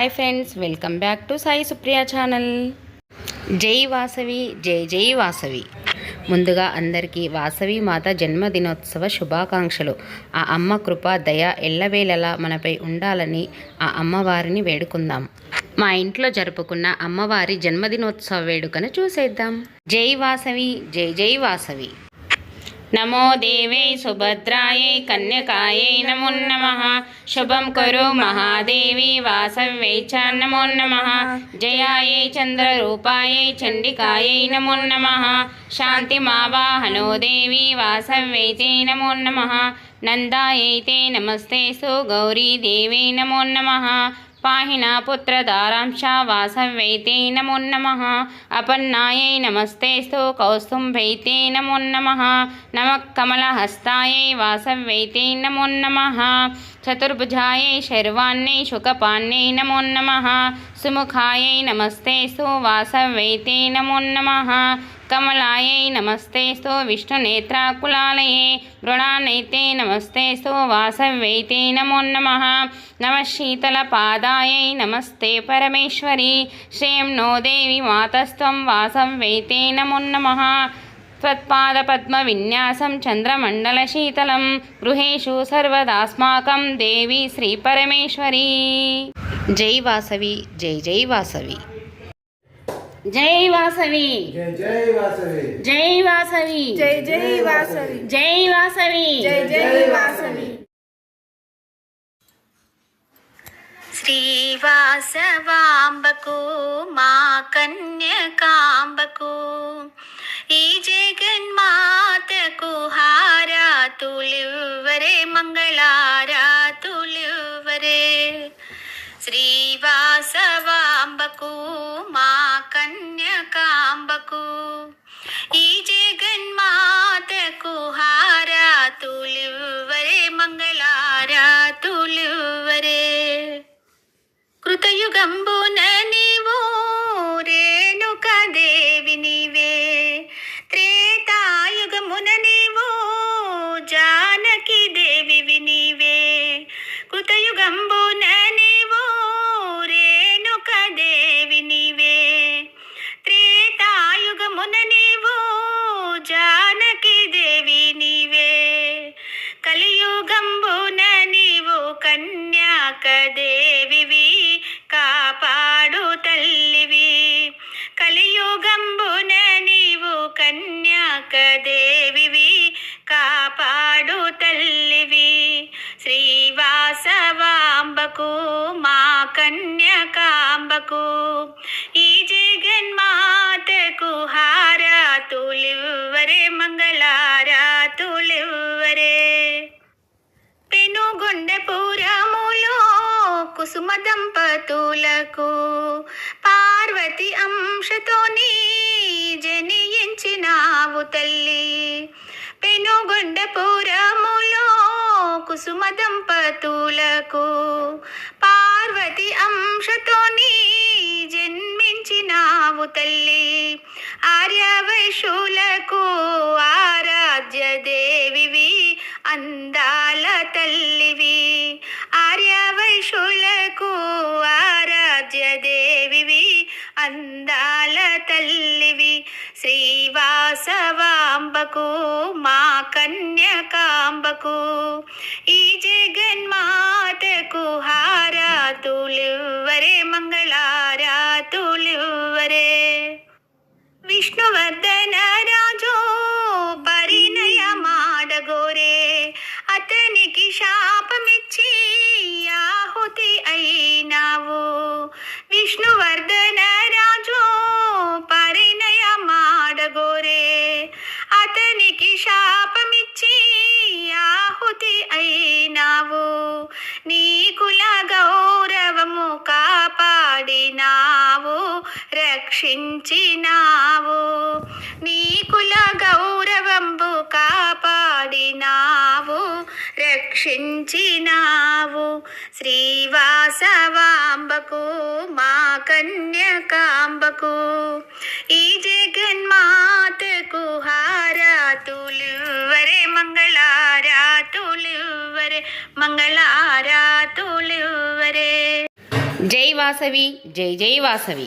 Hi friends welcome back to Sai Supriya channel జై వాసవి జై జై వాసవి. ముందుగా అందరికీ వాసవి మాత జన్మదినోత్సవ శుభాకాంక్షలు. ఆ అమ్మ కృప దయ ఎల్లవేళలా మనపై ఉండాలని ఆ అమ్మవారిని వేడుకుందాం. మా ఇంట్లో జరుపుకున్న అమ్మవారి జన్మదినోత్సవ వేడుకను చూసేద్దాం. జై వాసవి జై జై వాసవి. నమో దేవై సుభద్రాయై కన్యకాయై నమో నమ. శుభం కురు మహాదేవి వాసవ్యై చ నమో నమ. జయాయై చంద్రరూపాయై చండికాయై నమో నమ. శాంతి మావాహనో దేవి వాసవ్యై తే నమో నమ. నందాయై తే నమస్తే సు గౌరీ దేవై నమో నమ. పాహినా పుత్రదారాంశ వాసవ్యైతే నమోన్నమ అపన్నాయై నమస్తేస్తు కౌస్తుభైతే నమోన్నమ నమ. కమలహస్తాయై వాసవ్యైతే నమోన్నమ నమ. చతుర్భుజాయై శర్వాణ్యై శుకపాణ్యై నమోన్నమ నమ. సుముఖాయై నమస్తేస్తు వాసవ్యైతే నమోన్నమ నమ కమలాయై నమస్తేస్తు విష్ణునేత్రాకులాలయే మృణానైతే నమస్తేస్తు వాసవ్యైతే నమో నమ నమ శీతలపాదాయై నమస్తే పరమేశ్వరి శ్రేయం నో దేవి మాతస్త్వం వాసవ్యైతే నమో నమ त्वत्पादपद्मविन्यासं चन्द्रमण्डलशीतलं गृहेषु सर्वदास्माकं देवी श्रीपरमेश्वरी जय वासवी जय जय वासवी జై వాసవి. జై వాసవి. జై వాసవి. జై జై వాసవి. జై మా కన్యకాంబకు ఈ జై కృతయుగంబున శ్రీవాసవాంబకు మా కన్యకాంబకు. ఈ జగన్మాతకు హారాతులివ్వరే మంగళారాతులివ్వరే. పెనుగొండపురములో కుసుమ దంపతులకు పార్వతి అంశతోని జనించినావు తల్లి. పెనుగొండపురములో కుసుమ దంపతులకు జన్మించినావు తల్లి ఆర్యవైశ్యులకు ఆరాధ్య దేవివి అందాల తల్లివి. ఆర్యవైశ్యులకు ఆరాధ్య దేవివి అందాల తల్లివి. శ్రీవాసవాంబకు మా కన్యకాంబకు ఈ జగన్మా విష్ణువర్ధన రాజు పరిణయ మాడగోరే అతనికి శాపమిచ్చి ఆహుతి అయినావు. విష్ణువర్ధన రాజు పరిణయ మాడగోరే అతనికి శాపమిచ్చి ఆహుతి అయినావు. నీ కుల గౌరవము కాపాడినా రక్షించినావు నీ కుల గౌరవంబు కాపాడినావు రక్షించినావు శ్రీవాసవాంబకు మా కన్యకాంబకు ఈ జగన్మాతకు హారాతులివ్వరే మంగళారాతులివ్వరే మంగళారాతులివ్వరే జై వాసవి జై జై వాసవి